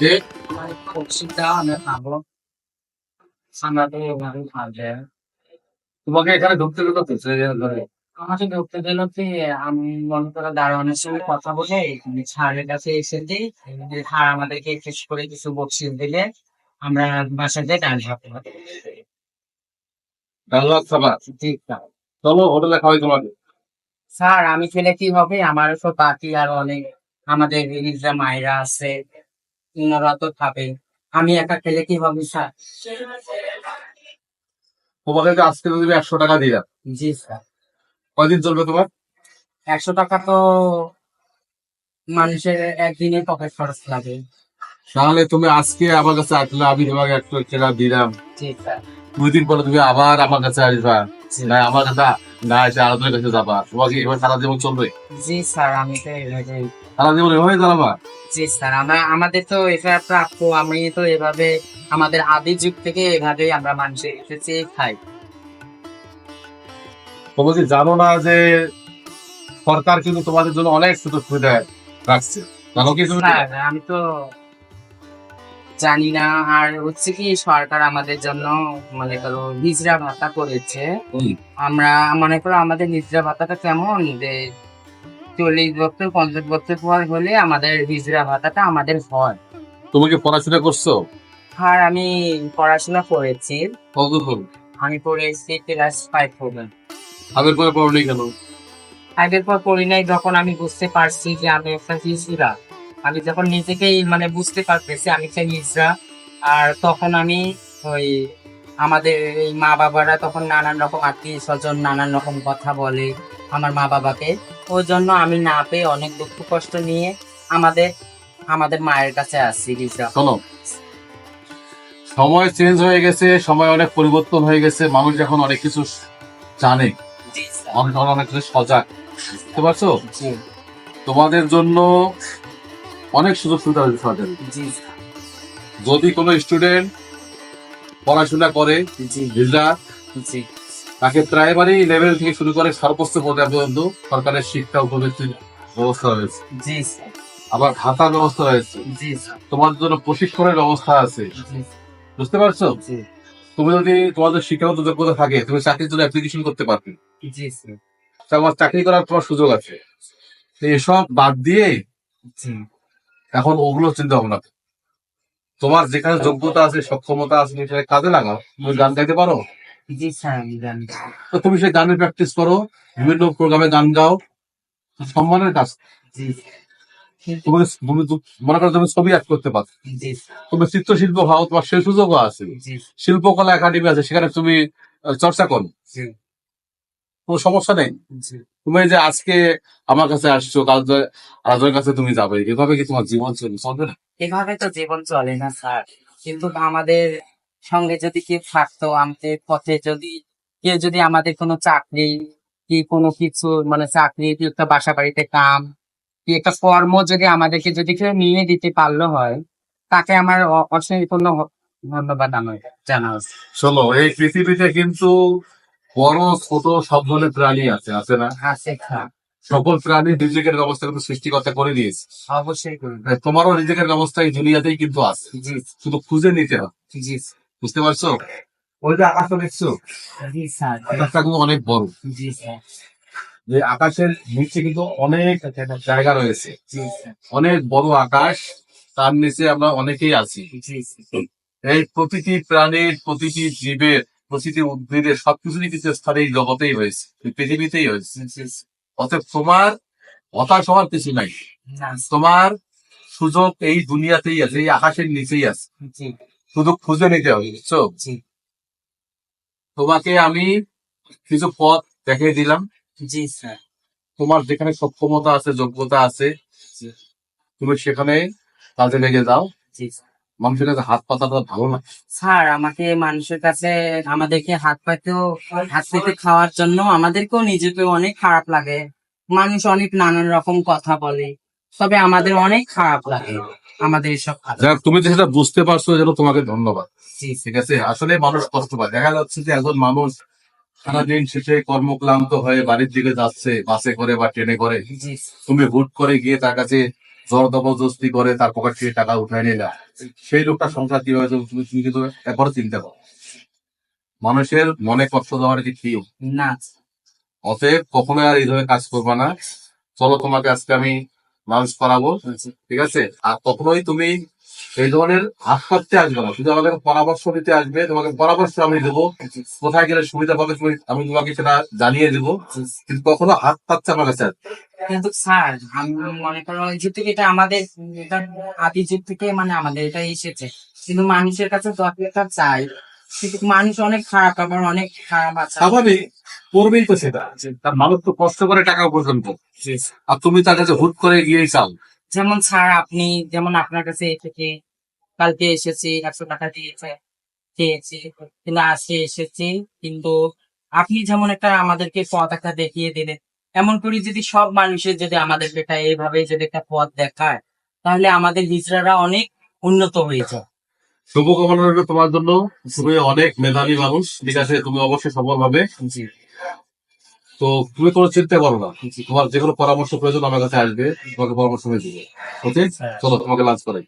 যে তোমাকে এখানে ঢুকতে দিল তো ধরে আমাকে ঢুকতে দিল কি আমি মনে করো দারোয়ানের সঙ্গে কথা বলে স্যারের কাছে এসে দিই স্যার আমাদেরকে শেষ করে কিছু বকশিস দিলে আমরা বাসাতে ডাল খাব। ডাল খাবার ঠিক চলো হোটেলে খাওয়াই তোমাকে স্যার আমি খেলে কি হবে আমার তো বাকি আর অনেক আমাদের নিজরা মায়েরা আছে ওনারা তো খাবে আমি একা খেলে কি হবে স্যার যে আজকে তুমি একশো টাকা দিলাম জি স্যার। কয়দিন চলবে তোমার? একশো টাকা তো মানুষের একদিনে পকেট খরচ লাগে। তাহলে তুমি আজকে আমার কাছে আসলে আমি তোমাকে একশো টাকা দিলাম। জি স্যার। দুই দিন পরে তুমি আবার আমার কাছে আসবা। না আমার কাছে না এসে আলাদা কাছে যাবা। এবার সারা জীবন চলবে? জি স্যার আমি তো এভাবে সারা জীবন এভাবে চালাবা? জি স্যার আমরা আমাদের তো এটা প্রাপ্য আমি তো এভাবে আমাদের আদি যুগ থেকে এভাবেই আমরা মানুষের এসেছি খাই। কি জানো না যে সরকার কিন্তু তোমাদের জন্য অনেক সুযোগ সুবিধা রাখছে? জানো কি আমি তো জানি না। আর হচ্ছে কি সরকার আমাদের জন্য মনে করো হিজড়া ভাতা করেছে। আমরা মনে করো আমাদের হিজড়া ভাতাটা কেমন যে চল্লিশ বছর পঞ্চাশ বছর পর হলে আমাদের হিজড়া ভাতাটা আমাদের হয়। তুমি কি পড়াশোনা করছ? আর আমি পড়াশোনা করেছি। আমি পড়েছি ক্লাস ফাইভ পর্যন্ত আগের পরে পড়নি কেন? আগের পর পড়ি নাই যখন আমি বুঝতে পারছি যে আমি একটা হিজড়া। আমি যখন নিজেকেই মানে বুঝতে পারতেছি আমি একটা হিজড়া আর তখন আমি ওই আমাদের এই মা বাবারা তখন নানান রকম আত্মীয় স্বজন নানান রকম কথা বলে আমার মা বাবাকে। ওই জন্য আমি না পেয়ে অনেক দুঃখ কষ্ট নিয়ে আমাদের আমাদের মায়ের কাছে আসছি নিজরা। শোনো সময় চেঞ্জ হয়ে গেছে সময় অনেক পরিবর্তন হয়ে গেছে মানুষ এখন অনেক কিছু জানে অনেক অনেক কিছু সজাগ। বুঝতে পারছ? তোমাদের জন্য অনেক সুযোগ সুবিধা হয়েছে সরকার যদি কোনো স্টুডেন্ট পড়াশোনা করে তাকে প্রাইমারি লেভেল থেকে শুরু করে সর্বোচ্চ পর্যায়ে পর্যন্ত সরকারের শিক্ষা উপবৃত্তির ব্যবস্থা রয়েছে আবার ভাতার ব্যবস্থা রয়েছে তোমাদের জন্য প্রশিক্ষণের ব্যবস্থা আছে। জি। বুঝতে পারছ? তুমি যদি তোমাদের শিক্ষাগত যোগ্যতা থাকে তুমি চাকরির জন্য অ্যাপ্লিকেশন করতে পারবে। তোমার চাকরি করার তোমার সুযোগ আছে। এসব বাদ দিয়ে এখন ওগুলো চিন্তা ভাবনা তোমার যেখানে যোগ্যতা আছে সক্ষমতা আছে সেটা কাজে লাগাও। তুমি গান গাইতে পারো? জি স্যার আমি তো তুমি সেই গানের প্র্যাকটিস করো বিভিন্ন প্রোগ্রামে গান গাও। সম্মানের কাজ। জি তুমি তুমি মনে করো তুমি ছবি আর্ট করতে পারো। তুমি চিত্রশিল্প হও তোমার সেই সুযোগও আছে। শিল্পকলা একাডেমি আছে সেখানে তুমি চর্চা করো। কোনো সমস্যা নেই? তুমি যে আজকে আমার কাছে আসছো কাল আরেকজনের কাছে তুমি যাবে এভাবে কি তোমার জীবন চলবে চলবে না? এভাবে তো জীবন চলে না স্যার। কিন্তু আমাদের সঙ্গে যদি কেউ থাকতো আমাদের পথে যদি কেউ যদি আমাদের কোনো চাকরি কি কোনো কিছু মানে চাকরি কি একটা বাসা বাড়িতে কাম কি একটা কর্ম যদি আমাদেরকে যদি কেউ নিয়ে দিতে পারল হয় তাকে আমার অ- অসীম পূর্ণ ধন্যবাদ আমার জানা। শোনো এই পৃথিবীতে কিন্তু বড় ছোট সব ধরনের প্রাণী আছে আছে না? আছে সকল প্রাণী নিজেদের ব্যবস্থা কিন্তু সৃষ্টিকর্তা করে দিয়েছে। অবশ্যই তোমারও নিজেদের ব্যবস্থা এই দুনিয়াতেই কিন্তু আছে। শুধু খুঁজে নিতে হবে। বুঝতে পারছ? ওই যে আকাশটা দেখছ? আকাশটা কিন্তু অনেক বড়। যে আকাশের নিচে কিন্তু অনেক জায়গা রয়েছে। অনেক বড় আকাশ তার নিচে আমরা অনেকেই আছি। এই প্রতিটি প্রাণীর প্রতিটি জীবের প্রতিটি উদ্ভিদের সবকিছুরই কিন্তু স্থানে এই জগতেই হয়েছে পৃথিবীতেই হয়েছে অতএব তোমার হতাশ হওয়ার কিছু নাই। তোমার সুযোগ এই দুনিয়াতেই আছে এই আকাশের নিচেই আছে। শুধু খুঁজে নিতে হবে বুঝছ? তোমাকে আমি কিছু পথ দেখিয়ে দিলাম। জি স্যার। তোমার যেখানে সক্ষমতা আছে যোগ্যতা আছে তুমি সেখানে কাজে লেগে যাও। জি মানুষের কাছে হাত পাতাটা ভালো না? স্যার আমাকে মানুষের কাছে আমাদেরকে হাত পাতেও হাত পেতে খাওয়ার জন্য আমাদেরকেও নিজেকে অনেক খারাপ লাগে। মানুষ অনেক নানান রকম কথা বলে তবে আমাদের অনেক খারাপ লাগে আমাদের এসব যাক তুমি যে সেটা বুঝতে পারছ যেন তোমাকে ধন্যবাদ। ঠিক আছে? আসলে মানুষ কষ্ট পায়। দেখা যাচ্ছে যে একজন মানুষ সারাদিন শেষে কর্মক্লান্ত হয়ে বাড়ির দিকে যাচ্ছে বাসে করে বা ট্রেনে করে। তুমি হুট করে গিয়ে তার কাছে জোর জবরদস্তি করে তার পকেট থেকে টাকা উঠায় নিলা সেই লোকটা সংসার কীভাবে তুমি কিন্তু একবারও চিন্তা করো। মানুষের মনে কষ্ট দেওয়ার কি ঠিক না। অতএব কখনো আর এইভাবে কাজ করবে না। চলো তোমাকে আজকে আমি লাঞ্চ করাবো ঠিক আছে? আর কখনোই তুমি এই ধরনের হাত পাততে আসবে না। শুধু আমাকে পরামর্শ দিতে আসবে তোমাকে পরামর্শ আমি দেবো। কোথায় গেলে সুবিধা পাবে আমি তোমাকে সেটা জানিয়ে দেবো। কিন্তু কখনো হাত পাততে আমার কাছে। কিন্তু স্যার আমি মনে করো যেহেতু এটা আমাদের এটা আদি যুগ থেকে মানে আমাদের এটা এসেছে। কিন্তু মানুষের কাছে দরকারটা চাই কিন্তু মানুষ অনেক খারাপ আবার অনেক খারাপ আছে। স্বাভাবিক করবেই তো সেটা তার মানুষ তো কষ্ট করে টাকা উপার্জন করে আর তুমি তার কাছে হুট করে গিয়েই চাও। যেমন স্যার আপনি যেমন আপনার কাছে এ থেকে কালকে এসেছি একশো টাকা দিয়েছে খেয়েছি কিন্তু আজকে এসেছি কিন্তু আপনি যেমন একটা আমাদেরকে পথ একটা দেখিয়ে দিলেন এমন করে যদি সব মানুষের যদি আমাদের একটা এইভাবে যদি একটা পথ দেখায় তাহলে আমাদের হিজড়ারা অনেক উন্নত হয়ে যায়। শুভকামনা রইল তোমার জন্য। তুমি অনেক মেধাবী মানুষ ঠিক আছে? তুমি অবশ্যই সফল হবে। তো তুমি কোনো চিন্তা করো না। তোমার যে কোনো পরামর্শ প্রয়োজন আমার কাছে আসবে তোমাকে পরামর্শ হয়ে দিবে। ওকে চলো তোমাকে লাঞ্চ করাই।